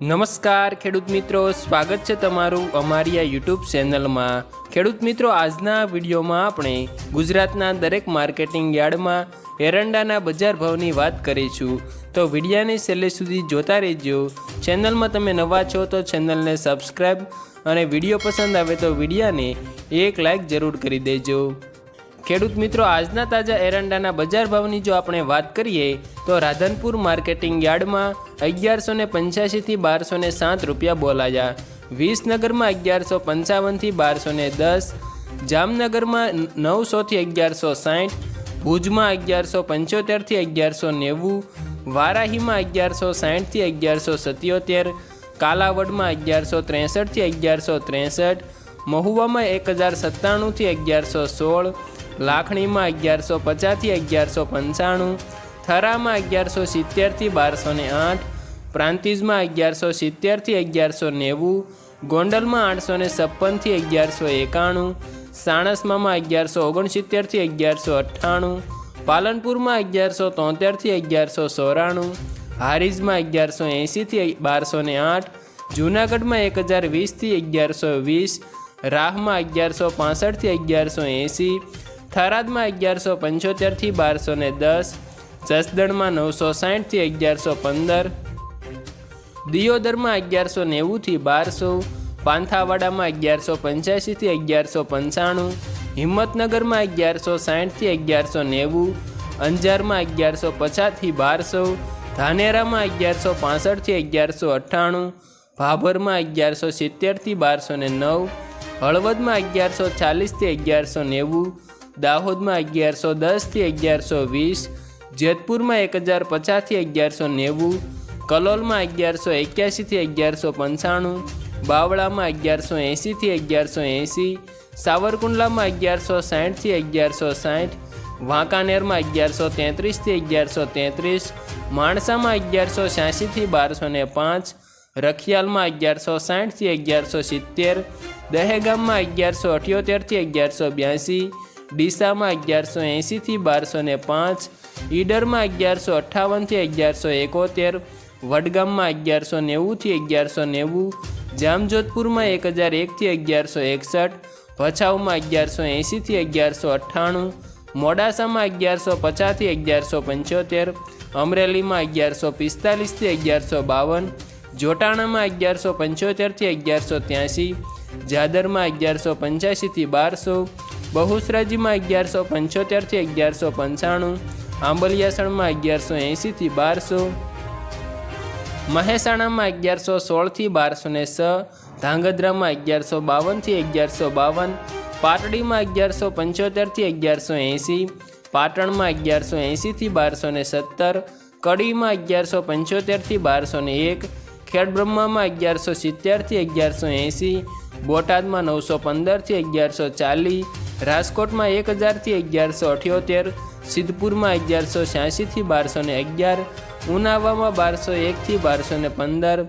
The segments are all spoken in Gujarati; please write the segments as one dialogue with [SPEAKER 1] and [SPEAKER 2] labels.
[SPEAKER 1] નમસ્કાર, ખેડૂત મિત્રો. સ્વાગત છે તમારું અમારી આ યુટ્યુબ ચેનલમાં. ખેડૂત મિત્રો, આજના વિડીયોમાં આપણે ગુજરાતના દરેક માર્કેટિંગ યાર્ડમાં એરંડાના બજાર ભાવની વાત કરીશું. તો વિડીયાને છેલ્લે સુધી જોતા રહેજો. ચેનલમાં તમે નવા છો તો ચેનલને સબસ્ક્રાઈબ અને વીડિયો પસંદ આવે તો વિડીયાને એક લાઇક જરૂર કરી દેજો. ખેડૂત મિત્રો, આજના તાજા એરંડાના બજાર ભાવની જો આપણે વાત કરીએ, તો રાધનપુર માર્કેટિંગ યાર્ડમાં અગિયારસો ને પંચ્યાસીથી બારસો ને સાત રૂપિયા બોલાયા. વિસનગરમાં અગિયારસો પંચાવનથી બારસો ને દસ, જામનગરમાં નવસોથી અગિયારસો સાઠ, ભુજમાં અગિયારસો પંચોતેરથી અગિયારસો નેવું, વારાહીમાં અગિયારસો સાઠથી અગિયારસો સત્યોતેર, કાલાવડમાં અગિયારસો ત્રેસઠથી અગિયારસો ત્રેસઠ, મહુવામાં એક હજાર સત્તાણુંથી અગિયારસો સોળ લાખણીમાં અગિયારસો પચાસથી અગિયારસો પંચાણું, થરામાં અગિયારસો સિત્તેરથી બારસો ને આઠ, પ્રાંતિજમાં અગિયારસો સિત્તેરથી અગિયારસો નેવું, ગોંડલમાં આઠસો ને છપ્પનથી અગિયારસો એકાણું સાણસમામાં અગિયારસો ઓગણસિત્તેરથી અગિયારસો અઠ્ઠાણું, પાલનપુરમાં અગિયારસો તોતેરથી અગિયારસો ચોરાણું હારીજમાં અગિયારસો એંશીથી બારસો ને આઠ, જૂનાગઢમાં એક હજાર વીસથી અગિયારસો વીસ, રાહમાં અગિયારસો પાસઠથી અગિયારસો એંશી થરાદમાં અગિયારસો પંચોતેરથી બારસો ને દસ, જસદણમાં નવસો સાઠથી અગિયારસો પંદર, દિયોદરમાં અગિયારસો નેવુંથી બારસો, પાંથાવાડામાં અગિયારસો પંચ્યાસીથી અગિયારસો પંચાણું, હિંમતનગરમાં અગિયારસો સાઠથી અગિયારસો નેવું, અંજારમાં અગિયારસો પચાસથી બારસો, ધાનેરામાં અગિયારસો પાસઠથી અગિયારસો અઠ્ઠાણું, ભાભરમાં અગિયારસો સિત્તેરથી બારસો ને નવ, હળવદમાં અગિયારસો ચાલીસથી અગિયારસો નેવું દાહોદમાં અગિયારસો દસથી અગિયારસો વીસ, જેતપુરમાં એક હજાર પચાસથી અગિયારસો નેવું, કલોલમાં અગિયારસો એક્યાસીથી અગિયારસો પંચાણું, બાવળામાં અગિયારસો એંસીથી અગિયારસો એંસી, સાવરકુંડલામાં અગિયારસો સાઠથી અગિયારસો સાઠ, વાંકાનેરમાં અગિયારસો તેત્રીસથી અગિયારસો તેત્રીસ, માણસામાં અગિયારસો છ્યાસીથી બારસો ને પાંચ, રખિયાલમાં અગિયારસો સાઠથી અગિયારસો સિત્તેર, દહેગામમાં અગિયારસો અઠ્યોતેરથી અગિયારસો બ્યાસી ડીસામાં અગિયારસો એંશીથી બારસો ને પાંચ, ઈડરમાં અગિયારસો અઠ્ઠાવનથી અગિયારસો એકોતેર, વડગામમાં અગિયારસો નેવુંથી અગિયારસો નેવું, જામજોધપુરમાં એક હજાર એકથી અગિયારસો એકસઠ, ભચાઉમાં અગિયારસો એંશીથી અગિયારસો અઠ્ઠાણું, મોડાસામાં અગિયારસો પચાસથી અગિયારસો પંચોતેર, અમરેલીમાં અગિયારસો પિસ્તાલીસથી અગિયારસો બાવન, જોટાણામાં અગિયારસો પંચોતેરથી અગિયારસો ત્યાંસી જાદરમાં અગિયારસો પંચ્યાસીથી બારસો બહુસરાજીમાં અગિયારસો પંચોતેરથી અગિયારસો પંચાણું, આંબલિયાસણમાં અગિયારસો એંશીથી બારસો, મહેસાણામાં અગિયારસો સોળથી બારસો ને છ ધાંગધ્રામાં અગિયારસો બાવનથી અગિયારસો બાવન, પાટડીમાં અગિયારસો પંચોતેરથી અગિયારસો એંશી, પાટણમાં અગિયારસો એંશીથી બારસો ને સત્તર, કડીમાં અગિયારસો પંચોતેરથી બારસો ને એક, ખેડબ્રહ્મામાં અગિયારસો સિત્તેરથી અગિયારસો એંશી, બોટાદમાં નવસો પંદરથી અગિયારસો ચાલીસ રાજકોટમાં એક હજારથી અગિયારસો અઠ્યોતેર, સિદ્ધપુરમાં અગિયારસો છ્યાસીથી બારસો ને અગિયાર, ઉનાવામાં બારસો એકથી બારસો ને પંદર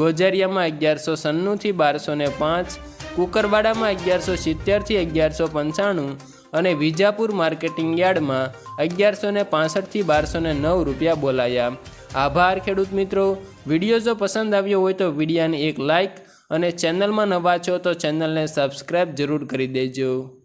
[SPEAKER 1] ગોઝરિયામાં અગિયારસો સન્નુંથી બારસો ને પાંચ, કુકરવાડામાં અગિયારસો સિત્તેરથી અગિયારસો પંચાણું અને વિજાપુર માર્કેટિંગ યાર્ડમાં અગિયારસો ને પાસઠથી બારસો ને નવ રૂપિયા બોલાયા. આભાર, ખેડૂત મિત્રો. વીડિયો જો પસંદ આવ્યો હોય તો વિડીયાને એક લાઇક અને ચેનલમાં નવા છો તો ચેનલને સબસ્ક્રાઈબ જરૂર કરી દેજો.